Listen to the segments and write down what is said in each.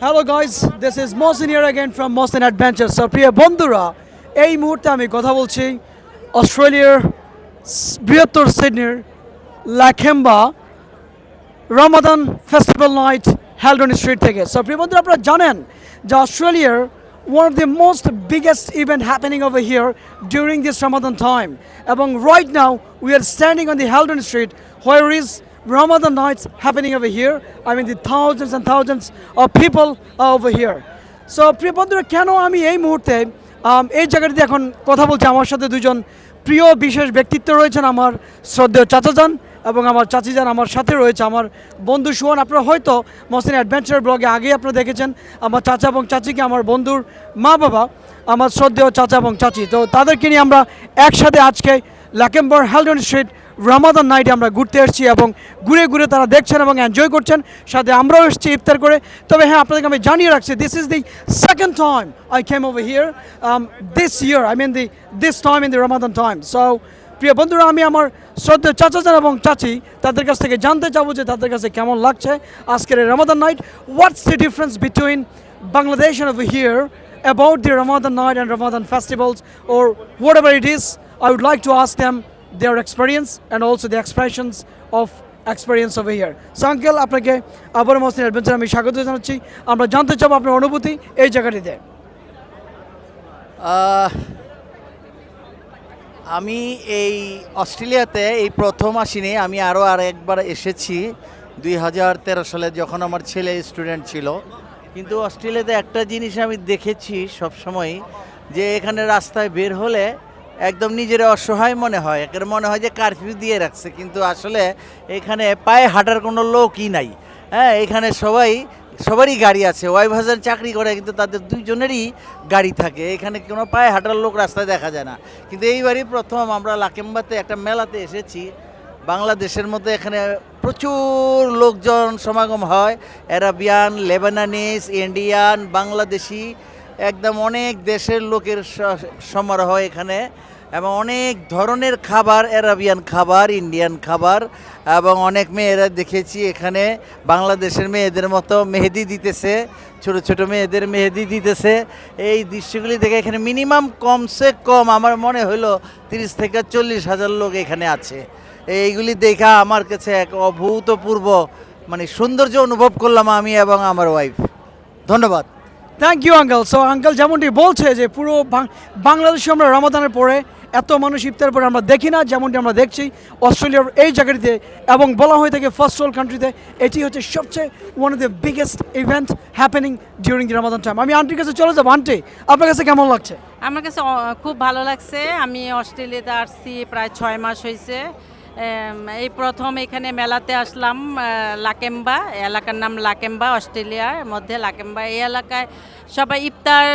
Hello guys this is Mosin year again from Mosin adventure so প্রিয় বন্ধুরা, এই মুহূর্তে আমি কথা বলছি অস্ট্রেলিয়ার স- বৃহত্তর সিডনির Lakemba Ramadan festival night Haldon street থেকে। সো প্রিয় বন্ধুরা, আপনারা জানেন যে অস্ট্রেলিয়ার one of the most biggest event happening over here during this Ramadan time. এবং right now, we are standing on the Heldon Street, where is Ramadan nights happening over here. I mean, the thousands and thousands of people are over here. So প্রিয় বন্ধুরা, কেন আমি এই মুহূর্তে এই জায়গাটিতে এখন কথা বলছি আমার সাথে দুজন প্রিয় বিশেষ ব্যক্তিত্ব রয়েছেন আমার শ্রদ্ধেয় চাচাজান এবং আমার চাচিজান আমার সাথে রয়েছে আমার বন্ধু সুহান আপনারা হয়তো মসিন অ্যাডভেঞ্চার ব্লগে আগে আপনারা দেখেছেন আমার চাচা এবং চাচিকে, আমার বন্ধুর মা বাবা, আমার শ্রদ্ধেয় চাচা এবং চাচি তো তাদেরকে নিয়ে আমরা একসাথে আজকে লাকেম্বর হেলডন স্ট্রিট রামাদান নাইটে আমরা ঘুরতে এসেছি এবং ঘুরে ঘুরে তারা দেখছেন এবং এনজয় করছেন। সাথে আমরাও এসেছি ইফতার করে। তবে হ্যাঁ আপনাদেরকে আমি জানিয়ে রাখছি this is the second time I came over here this year I mean the this time in the Ramadan time so প্রিয় বন্ধুরা, আমি আমার শ্রদ্ধেয় চাচাচান এবং চাচি, তাদের কাছ থেকে জানতে চাবো যে তাদের কাছে কেমন লাগছে আজকের Ramadan night what's the difference between Bangladesh and over here about the Ramadan night and Ramadan festivals or whatever it is? I would like to ask them their experience and also the expressions of experience over here. So, uncle, আপনাকে আবার মসজিদ adventure আমি স্বাগত জানাচ্ছি। আমরা জানতে চাবো আপনার অনুভূতি এই জায়গাটিতে। আমি এই অস্ট্রেলিয়াতে এই প্রথম আসিনি, আমি আরও আর একবার এসেছি দুই হাজার তেরো সালে যখন আমার ছেলে স্টুডেন্ট ছিল। কিন্তু অস্ট্রেলিয়াতে একটা জিনিস আমি দেখেছি সবসময়, যে এখানে রাস্তায় বের হলে একদম নিজের অসহায় মনে হয়। একের মনে হয় যে কারফিউ দিয়ে রাখছে, কিন্তু আসলে এখানে পায়ে হাঁটার কোনো লোকই নাই। হ্যাঁ এখানে সবাই, সবারই গাড়ি আছে। ওয়াইফ হাজার চাকরি করে, কিন্তু তাদের দুইজনেরই গাড়ি থাকে। এখানে কোনো পায়ে হাঁটার লোক রাস্তায় দেখা যায় না। কিন্তু এইবারই প্রথম আমরা লাকেম্বাতে একটা মেলাতে এসেছি। বাংলাদেশের মধ্যে এখানে প্রচুর লোকজন সমাগম হয়। অ্যারাবিয়ান লেবানানিস ইন্ডিয়ান, বাংলাদেশি একদম অনেক দেশের লোকের সমারোহ এখানে এবং অনেক ধরনের খাবার অ্যারাবিয়ান খাবার ইন্ডিয়ান খাবার এবং অনেক মেয়েরা দেখেছি এখানে। বাংলাদেশের মেয়েদের মতো মেহেদি দিতেছে, ছোট ছোট মেয়েদের মেহেদি দিতেছে। এই দৃশ্যগুলি দেখে এখানে মিনিমাম কমসে কম আমার মনে হলো তিরিশ থেকে চল্লিশ হাজার লোক এখানে আছে। এইগুলি দেখা আমার কাছে এক অভূতপূর্ব মানে সৌন্দর্য অনুভব করলাম আমি এবং আমার ওয়াইফ ধন্যবাদ। Thank you uncle so uncle যেমনটি বলছে যে পুরো বাংলাদেশে আমরা রমাদানের পরে এত মানুষ ইফতার পরে আমরা দেখি না, যেমনটি আমরা দেখছি অস্ট্রেলিয়ার এই জায়গাটিতে এবং বলা হয়ে থাকে ফার্স্ট ওয়ার্ল্ড কান্ট্রিতে এটি হচ্ছে সবচেয়ে one of the biggest event happening during the Ramadan time আমি আন্টির কাছে চলে যাব। আন্টি আপনার কাছে কেমন লাগছে? আমার কাছে খুব ভালো লাগছে। আমি অস্ট্রেলিয়াতে আসছি প্রায় ছয় মাস হয়েছে এই প্রথম এখানে মেলাতে আসলাম লাকেম্বা, এলাকার নাম লাকেম্বা, অস্ট্রেলিয়ার মধ্যে লাকেম্বা। এই এলাকায় সবাই ইফতার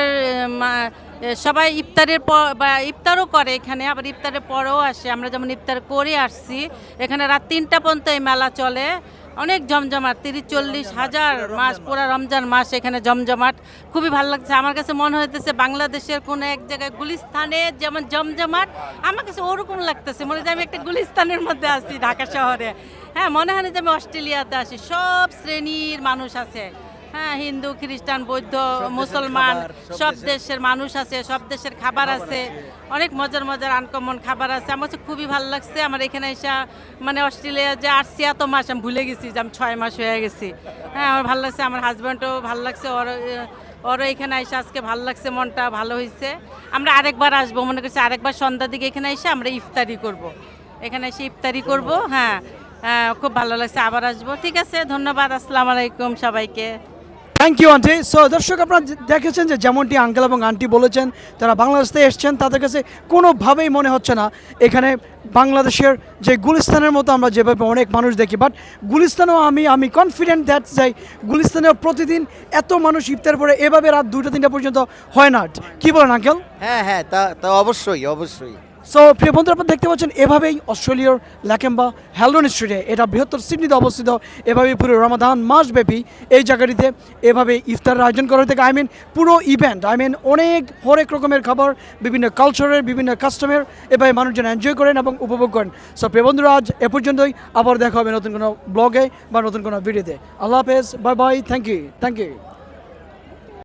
সবাই ইফতারের পর বা ইফতারও করে এখানে, আবার ইফতারের পরেও আসে। আমরা যেমন ইফতার করে আসছি, এখানে রাত তিনটা পর্যন্ত এই মেলা চলে। অনেক জমজমাট তিরিশ চল্লিশ হাজার মাস পুরা রমজান মাস এখানে জমজমাট। খুবই ভালো লাগছে। আমার কাছে মনে হইতেছে বাংলাদেশের কোনো এক জায়গায় গুলিস্তানে যেমন জমজমাট আমার কাছে ওরকম লাগতেছে। মনে হয় আমি একটা গুলিস্তানের মধ্যে আছি ঢাকা শহরে। হ্যাঁ মনে হয় না যে আমি অস্ট্রেলিয়াতে আসি সব শ্রেণির মানুষ আছে। হ্যাঁ হিন্দু খ্রিস্টান বৌদ্ধ মুসলমান সব দেশের মানুষ আছে সব দেশের খাবার আছে। অনেক মজার মজার আনকমন খাবার আছে। আমার কাছে খুবই ভালো লাগছে। আমার এখানে এসে মানে অস্ট্রেলিয়া যে আসছি এত মাস আমি ভুলে গেছি যে আমি ছয় মাস হয়ে গেছি। হ্যাঁ আমার ভালো লাগছে। আমার হাজব্যান্ডও ভালো লাগছে। ওর ওরও এখানে এসে আজকে ভালো লাগছে মনটা ভালো হয়েছে। আমরা আরেকবার আসব। মনে করছি আরেকবার সন্ধ্যার দিকে এখানে এসে আমরা ইফতারি করব। এখানে এসে ইফতারি করব। হ্যাঁ হ্যাঁ, খুব ভালো লাগছে। আবার আসব। ঠিক আছে ধন্যবাদ। আসসালামু আলাইকুম সবাইকে। থ্যাংক ইউ আন্টি সো দর্শক, আপনারা দেখেছেন যে যেমনটি আঙ্কেল এবং আন্টি বলেছেন, তারা বাংলাদেশ থেকে এসছেন, তাদের কাছে কোনোভাবেই মনে হচ্ছে না। এখানে বাংলাদেশের যে গুলিস্তানের মতো আমরা যেভাবে অনেক মানুষ দেখি বাট গুলিস্তানেও আমি আমি কনফিডেন্ট দ্যাট যাই গুলিস্তানেও প্রতিদিন এত মানুষ ইফতার পরে এভাবে রাত দুটো তিনটা পর্যন্ত হয় না। কি বলেন, আঙ্কেল? হ্যাঁ হ্যাঁ তা তা অবশ্যই অবশ্যই। সো প্রিয় বন্ধুরা, আপনারা দেখতে পাচ্ছেন, এভাবেই অস্ট্রেলিয়ার ল্যাকেম্বা হ্যালডন স্ট্রিটে, এটা বৃহত্তর সিডনিতে অবস্থিত, এভাবেই পুরো রমাদান মাসব্যাপী এই জায়গাটিতে এভাবে ইফতারের আয়োজন করা থাকে। আই মিন পুরো ইভেন্ট আই মিন অনেক হরেক রকমের খাবার, বিভিন্ন কালচারের বিভিন্ন কাস্টমের এভাবে মানুষজন এনজয় করেন এবং উপভোগ করেন। সো প্রিয় বন্ধুরা, আজ এ পর্যন্তই, আবার দেখা হবে নতুন কোনো ব্লগে বা নতুন কোনো ভিডিওতে আল্লাহ হাফেজ bye bye thank you thank you